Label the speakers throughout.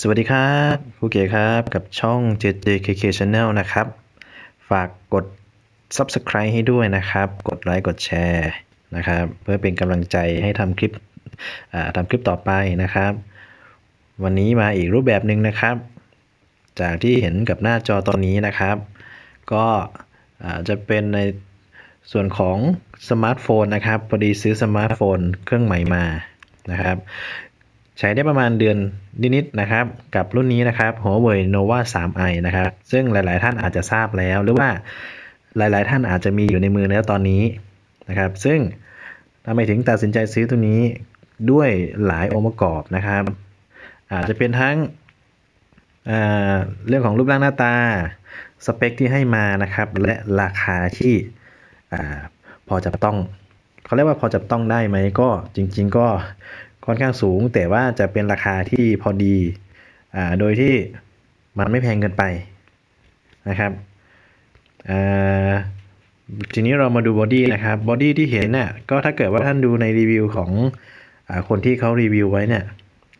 Speaker 1: สวัสดีครับครูเก๋ครับกับช่อง JJKK Channel นะครับ ฝากกด Subscribe ให้ด้วยนะครับ กดไลค์กดแชร์นะครับ เพื่อเป็นกำลังใจให้ทำคลิปทำคลิปต่อไปนะครับ วันนี้มาอีกรูปแบบหนึ่งนะครับ จากที่เห็นกับหน้าจอตอนนี้นะครับ ก็จะเป็นในส่วนของสมาร์ทโฟนนะครับพอดีซื้อสมาร์ทโฟนเครื่องใหม่มานะครับ ใช้ได้ประมาณเดือนนิดๆนะครับ กับรุ่นนี้นะครับ Huawei Nova 3i นะครับ ซึ่งหลาย ๆ ท่านอาจจะทราบแล้ว หรือว่าหลาย ๆ ท่านอาจจะมีอยู่ในมือแล้วตอนนี้นะครับ ซึ่งทำไมถึงตัดสินใจซื้อตัวนี้ด้วยหลายองค์ประกอบนะครับ อาจจะเป็นทั้งเรื่องของรูปร่างหน้าตา สเปคที่ให้มานะครับ และราคาที่อพอจับต้องเขาเรียกว่าพอจับต้องได้ไหมก็จริง ๆ ก็ ค่อนข้างสูง แต่ว่าจะเป็นราคาที่พอดีอ่าโดยที่มันไม่แพงเกินไปนะครับอ่าทีนี้เรามาดูบอดี้นะครับบอดี้ที่เห็นเนี่ยก็ถ้าเกิดว่าท่านดูในรีวิวของอคนที่เขารีวิวไว้เนี่ย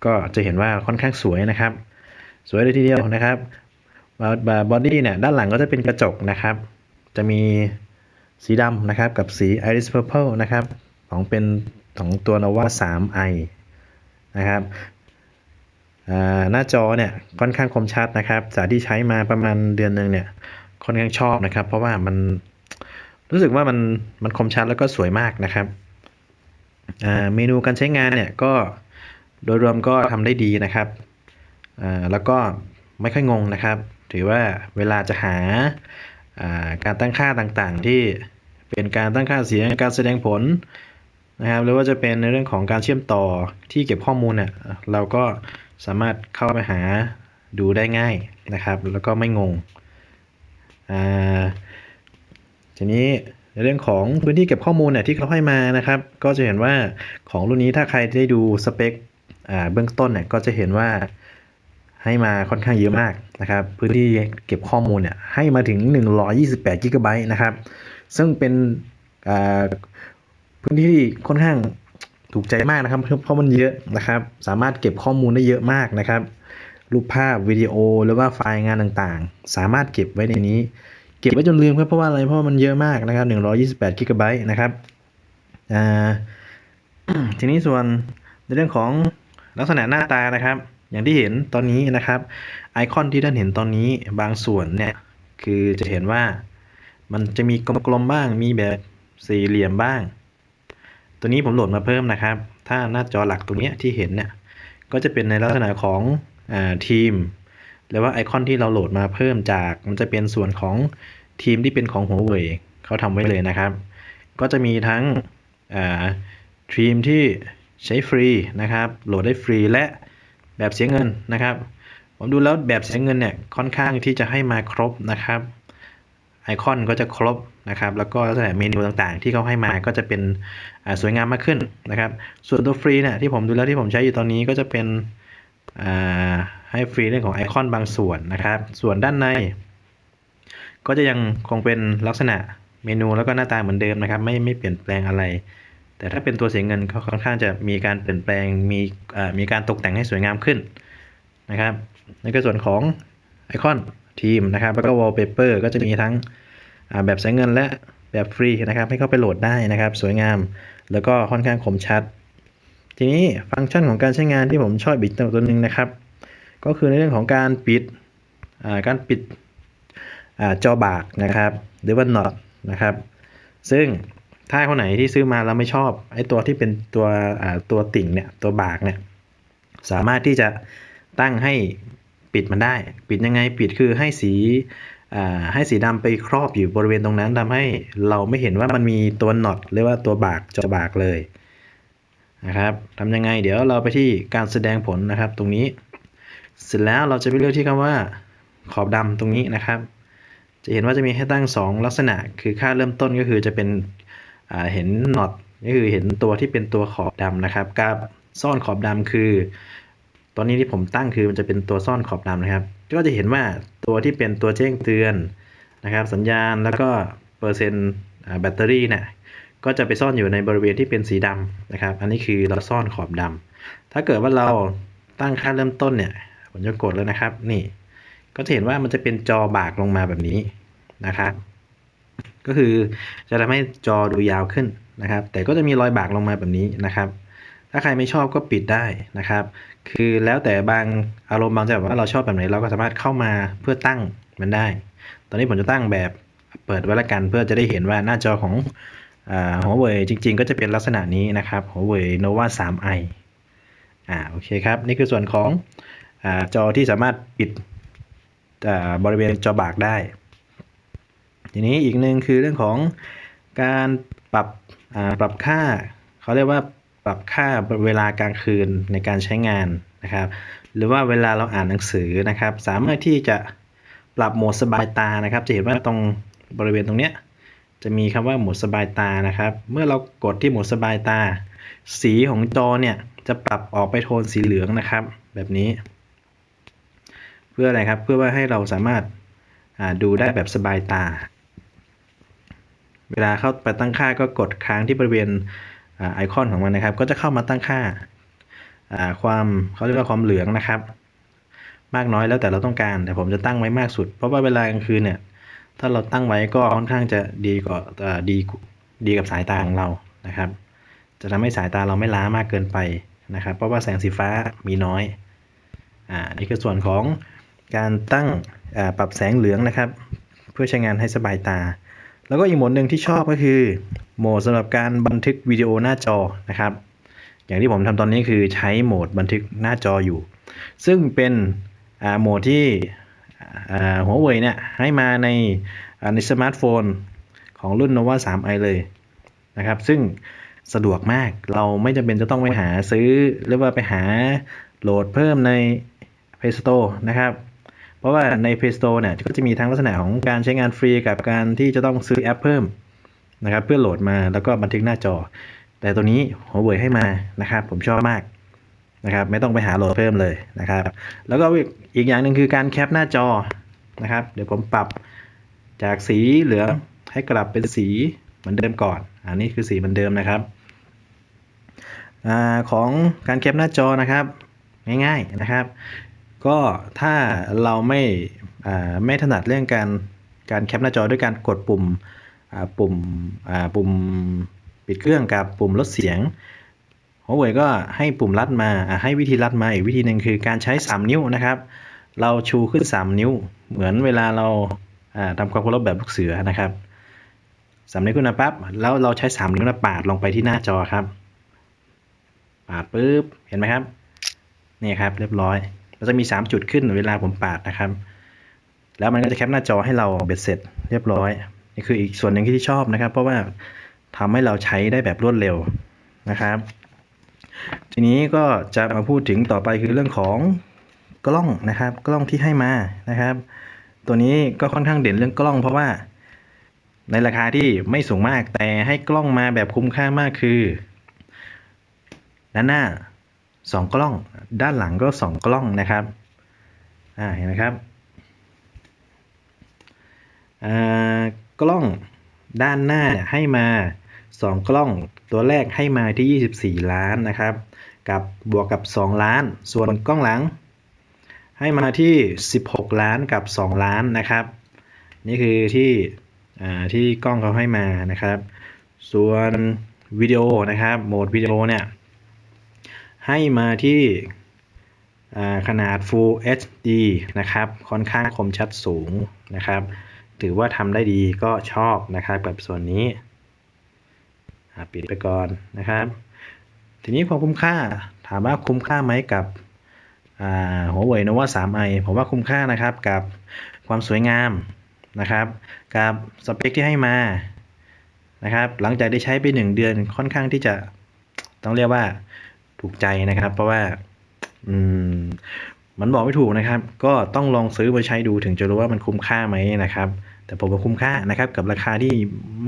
Speaker 1: ก็จะเห็นว่าค่อนข้างสวยนะครับ สวยเลยทีเดียวนะครับบอดี้เนี่ยด้านหลังก็จะเป็นกระจกนะครับ จะมีสีดำนะครับกับสี Iris Purple นะครับ ของเป็นของตัว Nova 3i นะครับหน้าจอเนี่ยค่อนข้างคมชัดนะครับ จากที่ใช้มาประมาณเดือนหนึ่งเนี่ยค่อนข้างชอบนะครับ เพราะว่ามันรู้สึกว่ามันมันคมชัดแล้วก็สวยมากนะครับเมนูการใช้งานเนี่ยก็โดยรวมก็ทำได้ดีนะครับแล้วก็ไม่ค่อยงงนะครับ ถือว่าเวลาจะหาการตั้งค่าต่างๆ ที่เป็นการตั้งค่าเสียงการแสดงผล นะครับหรือว่าจะเป็นในเรื่องของการเชื่อมต่อที่เก็บข้อมูลเนี่ยเราก็สามารถเข้าไปหาดูได้ง่ายนะครับ แล้วก็ไม่งงอ่าทีนี้ในเรื่องของพื้นที่เก็บข้อมูลเนี่ยที่เขาให้มานะครับ ก็จะเห็นว่าของรุ่นนี้ถ้าใครได้ดูสเปคอ่าเบื้องต้นเนี่ยก็จะเห็นว่าให้มาค่อนข้างเยอะมากนะครับ พื้นที่เก็บข้อมูลเนี่ยให้มาถึง 128 g b นะครับ ซึ่งเป็นอ่า พื้นที่ที่ค่อนข้างถูกใจมากนะครับ เพราะมันเยอะนะครับ สามารถเก็บข้อมูลได้เยอะมากนะครับ รูปภาพวิดีโอหรือว่าไฟล์งานต่างๆ สามารถเก็บไว้ในนี้ เก็บไว้จนลืมครับเพราะว่าอะไรเพราะมันเยอะมากนะครับ128กิกะไบต์นะครับทีนี้ส่วนในเรื่องของลักษณะหน้าตานะครับ อย่างที่เห็นตอนนี้นะครับ ไอคอนที่ท่านเห็นตอนนี้บางส่วนเนี่ยคือจะเห็นว่ามันจะมีกลมๆบ้างมีแบบสี่เหลี่ยมบ้าง ตัวนี้ผมโหลดมาเพิ่มนะครับ ถ้าหน้าจอหลักตรงนี้ที่เห็นเนี่ย ก็จะเป็นในลักษณะของอทีม หรือว่าไอคอนที่เราโหลดมาเพิ่มจาก มันจะเป็นส่วนของทีมที่เป็นของ Huawei เขาทำไว้เลยนะครับ ก็จะมีทั้งทีมที่ใช้ฟรีนะครับ โหลดได้ฟรีและแบบเสียเงินนะครับ ผมดูแล้วแบบเสียเงินเนี่ยค่อนข้างที่จะให้มาครบนะครับ ไอคอนก็จะครบนะครับ แล้วก็ลักษณะเมนูต่างๆ ที่เขาให้มาก็จะเป็นสวยงามมากขึ้นนะครับ ส่วนตัวฟรีเนี่ยที่ผมดูแล้วที่ผมใช้อยู่ตอนนี้ก็จะเป็นให้ฟรีเรื่องของไอคอนบางส่วนนะครับ ส่วนด้านใน ก็จะยังคงเป็นลักษณะเมนูแล้วก็หน้าตาเหมือนเดิมนะครับ ไม่ไม่เปลี่ยนแปลงอะไร แต่ถ้าเป็นตัวเสียเงินเขาค่อนข้างจะมีการเปลี่ยนแปลงมีมีการตกแต่งให้สวยงามขึ้นนะครับในส่วนของไอคอน ทีมนะครับ แล้วก็ wallpaper ก็จะมีทั้งแบบใช้เงินและแบบฟรีนะครับ ให้เข้าไปโหลดได้นะครับ สวยงาม แล้วก็ค่อนข้างคมชัด ทีนี้ฟังก์ชันของการใช้งานที่ผมชอบอีกตัวหนึ่งนะครับ ก็คือในเรื่องของการปิดการปิดจอบากนะครับ หรือว่า not นะครับ ซึ่งถ้าคนไหนที่ซื้อมาแล้วไม่ชอบไอ้ตัวที่เป็นตัวตัวติ่งเนี่ยตัวบากเนี่ยสามารถที่จะตั้งให้ ปิดมันได้ ปิดยังไงปิดคือให้สีให้สีดำไปครอบอยู่บริเวณตรงนั้นทำให้เราไม่เห็นว่ามันมีตัวน็อตหรือว่าตัวบากจอบากเลยนะครับทำยังไงเดี๋ยวเราไปที่การแสดงผลนะครับ ตรงนี้ เสร็จแล้วเราจะไปเลือกที่คำว่าขอบดำตรงนี้นะครับ จะเห็นว่าจะมีให้ตั้ง 2 ลักษณะ คือค่าเริ่มต้นก็คือจะเป็นเห็นน็อตก็คือเห็นตัวที่เป็นตัวขอบดำนะครับกับซ่อนขอบดำคือ ตอนนี้ที่ผมตั้งคือมันจะเป็นตัวซ่อนขอบดำนะครับ ก็จะเห็นว่าตัวที่เป็นตัวแจ้งเตือนนะครับ สัญญาณแล้วก็เปอร์เซ็นต์แบตเตอรี่เนี่ยก็จะไปซ่อนอยู่ในบริเวณที่เป็นสีดำนะครับ อันนี้คือเราซ่อนขอบดำถ้าเกิดว่าเราตั้งค่าเริ่มต้นเนี่ยผมจะกดแล้วนะครับ นี่ ก็จะเห็นว่ามันจะเป็นจอบากลงมาแบบนี้นะครับ ก็คือจะทำให้จอดูยาวขึ้นนะครับ แต่ก็จะมีรอยบากลงมาแบบนี้นะครับ ถ้าใครไม่ชอบก็ปิดได้นะครับ คือแล้วแต่บางอารมณ์บางจังหวะว่าเราชอบแบบไหนเราก็สามารถเข้ามาเพื่อตั้งมันได้ ตอนนี้ผมจะตั้งแบบเปิดไว้ละกันเพื่อจะได้เห็นว่าหน้าจอของหัวเว่ยจริง ๆ ก็จะเป็นลักษณะนี้นะครับหัวเว่ย nova 3i อ่าโอเคครับ นี่คือส่วนของอจอที่สามารถปิดบริเวณจอบากได้ ทีนี้อีกหนึ่งคือเรื่องของการปรับปรับค่า เขาเรียกว่า ปรับค่าเวลากลางคืนในการใช้งานนะครับ หรือว่าเวลาเราอ่านหนังสือนะครับ สามารถที่จะปรับโหมดสบายตานะครับ จะเห็นว่าตรงบริเวณตรงเนี้ยจะมีคำว่าโหมดสบายตานะครับ เมื่อเรากดที่โหมดสบายตา สีของจอเนี่ยจะปรับออกไปโทนสีเหลืองนะครับ แบบนี้ เพื่ออะไรครับเพื่อว่าให้เราสามารถดูได้แบบสบายตา เวลาเข้าไปตั้งค่าก็กดค้างที่บริเวณ ไอคอนของมันนะครับ ก็จะเข้ามาตั้งค่าความเขาเรียกว่าความเหลืองนะครับ มากน้อยแล้วแต่เราต้องการ แต่ผมจะตั้งไว้มากสุด เพราะว่าเวลากลางคืนเนี่ย ถ้าเราตั้งไว้ก็ค่อนข้างจะดีกว่าดีดีกับสายตาของเรานะครับ จะทำให้สายตาเราไม่ล้ามากเกินไปนะครับ เพราะว่าแสงสีฟ้ามีน้อยอ่านี่คือส่วนของการตั้งปรับแสงเหลืองนะครับ เพื่อใช้งานให้สบายตา แล้วก็อีกโหมดหนึ่งที่ชอบก็คือโหมดสำหรับการบันทึกวิดีโอหน้าจอนะครับ อย่างที่ผมทำตอนนี้คือใช้โหมดบันทึกหน้าจออยู่ ซึ่งเป็นโหมดที่หัวเว่ยเนี่ยให้มาในในสมาร์ทโฟนของรุ่น nova 3i เลยนะครับ ซึ่งสะดวกมากเราไม่จำเป็นจะต้องไปหาซื้อ หรือว่าไปหาโหลดเพิ่มใน Play Store นะครับ เพราะว่าใน Play Store เนี่ยก็จะมีทั้งลักษณะของการใช้งานฟรีกับการที่จะต้องซื้อแอปเพิ่มนะครับเพื่อโหลดมาแล้วก็บันทึกหน้าจอ แต่ตัวนี้หัวเว่ยให้มานะครับ ผมชอบมากนะครับไม่ต้องไปหาโหลดเพิ่มเลยนะครับ แล้วก็อีกอย่างหนึ่งคือการแคปหน้าจอนะครับ เดี๋ยวผมปรับจากสีเหลืองให้กลับเป็นสีเหมือนเดิมก่อน อันนี้คือสีเหมือนเดิมนะครับอของการแคปหน้าจอนะครับ ง่ายๆนะครับ ก็ถ้าเราไม่ไม่ถนัดเรื่องการการแคปหน้าจอด้วยการกดปุ่มปุ่มปุ่มปิดเครื่องกับปุ่มลดเสียงหัวเว่ยก็ให้ปุ่มลัดมาให้วิธีลัดมาอีกวิธีหนึ่งคือการใช้ 3 นิ้วนะครับ เราชูขึ้น 3 นิ้ว เหมือนเวลาเราทำความเคารพแบบลูกเสือนะครับสามนิ้วขึ้นมาปั๊บแล้วเราใช้3นิ้วนะปาดลงไปที่หน้าจอครับ ปาดปุ๊บ เห็นไหมครับ นี่ครับเรียบร้อย มันจะมี 3 จุดขึ้นเวลาผมปาดนะครับ แล้วมันก็จะแคปหน้าจอให้เราเบ็ดเสร็จเรียบร้อย นี่คืออีกส่วนหนึ่งที่ชอบนะครับ เพราะว่าทำให้เราใช้ได้แบบรวดเร็วนะครับ ทีนี้ก็จะมาพูดถึงต่อไปคือเรื่องของกล้องนะครับ กล้องที่ให้มานะครับ ตัวนี้ก็ค่อนข้างเด่นเรื่องกล้อง เพราะว่า ในราคาที่ไม่สูงมากแต่ให้กล้องมาแบบคุ้มค่ามากคือด้านหน้า สองกล้อง ด้านหลังก็สองกล้องนะครับอ่าเห็นไหมครับกล้องด้านหน้าให้มา 2 กล้องตัวแรกให้มาที่ 24 ล้านนะครับ กับบวกกับ 2 ล้าน ส่วนกล้องหลัง ให้มาที่ 16 ล้านกับ 2 ล้านนะครับ นี่คือที่ที่กล้องเขาให้มานะครับ ส่วนวิดีโอนะครับโหมดวิดีโอเนี่ย ให้มาที่ขนาด Full HD นะครับ ค่อนข้างคมชัดสูงนะครับ ถือว่าทำได้ดีก็ชอบนะครับแบบส่วนนี้ปิดไปก่อนนะครับ ทีนี้ความคุ้มค่าถามว่าคุ้มค่าไหมกับหัวเว่ยโนวา 3i ผมว่าคุ้มค่านะครับกับความสวยงามนะครับ กับสเปคที่ให้มานะครับ หลังจากได้ใช้ไป 1 เดือนค่อนข้างที่จะต้องเรียกว่า ถูกใจนะครับ เพราะว่า อืม มันบอกไม่ถูกนะครับ ก็ต้องลองซื้อมาใช้ดูถึงจะรู้ว่ามันคุ้มค่าไหมนะครับ แต่ผมว่าคุ้มค่านะครับ กับราคาที่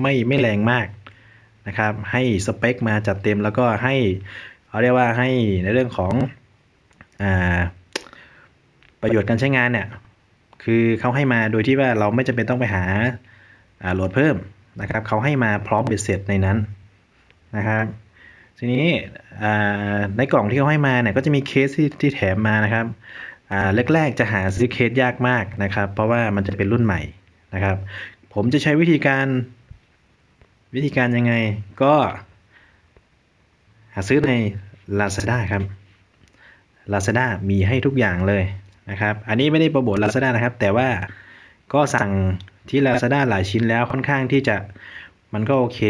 Speaker 1: ไม่ไม่แรงมากนะครับ ให้สเปคมาจัดเต็มแล้วก็ให้เขาเรียกว่าให้ในเรื่องของอ่าประโยชน์การใช้งานเนี่ย คือเขาให้มาโดยที่ว่าเราไม่จำเป็นต้องไปหาโหลดเพิ่มนะครับ เขาให้มาพร้อมเบ็ดเสร็จในนั้นนะครับ ทีนี้ในกล่องที่เขาให้มาเนี่ยก็จะมีเคสที่ที่แถมมานะครับแรกๆจะหาซื้อเคสยากมากนะครับ เพราะว่ามันจะเป็นรุ่นใหม่นะครับ ผมจะใช้วิธีการวิธีการยังไงก็ หาซื้อใน Lazada ครับ Lazada มีให้ทุกอย่างเลยนะครับ อันนี้ไม่ได้โปรโมท Lazada นะครับ แต่ว่าก็สั่งที่ Lazada หลายชิ้นแล้วค่อนข้างที่จะมันก็โอเค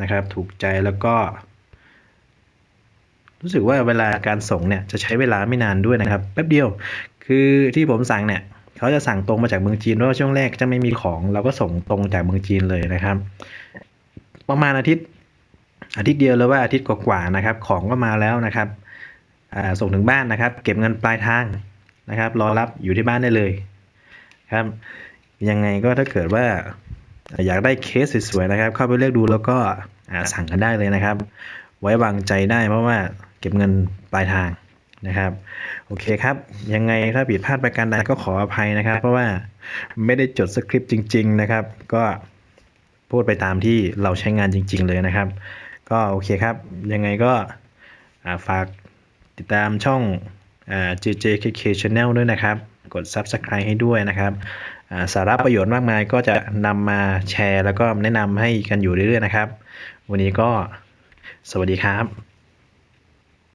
Speaker 1: นะครับ ถูกใจแล้วก็ รู้สึกว่าเวลาการส่งเนี่ยจะใช้เวลาไม่นานด้วยนะครับแป๊บเดียว คือที่ผมสั่งเนี่ยเขาจะสั่งตรงมาจากเมืองจีนเพราะช่วงแรกจะไม่มีของ เราก็ส่งตรงจากเมืองจีนเลยนะครับ ประมาณอาทิตย์ อาทิตย์เดียวเลยว่าอาทิตย์กว่าๆนะครับ ของก็มาแล้วนะครับอ่าส่งถึงบ้านนะครับ เก็บเงินปลายทางนะครับ รอรับอยู่ที่บ้านได้เลยครับ ยังไงก็ถ้าเกิดว่าอยากได้เคสสวยๆนะครับ เข้าไปเลือกดูแล้วก็อ่าสั่งกันได้เลยนะครับ ไว้วางใจได้เพราะว่า เก็บเงินปลายทางนะครับ โอเคครับ ยังไงถ้าผิดพลาดประการใดก็ขออภัยนะครับ เพราะว่าไม่ได้จดสคริปต์จริง ๆ นะครับ ก็พูดไปตามที่เราใช้งานจริง ๆ เลยนะครับ ก็โอเคครับ ยังไงก็ฝากติดตามช่อง JJKK Channel ด้วยนะครับ กด Subscribe ให้ด้วยนะครับสาระประโยชน์มากมายก็จะนำมาแชร์แล้วก็แนะนำให้กันอยู่เรื่อยๆนะครับ วันนี้ก็สวัสดีครับ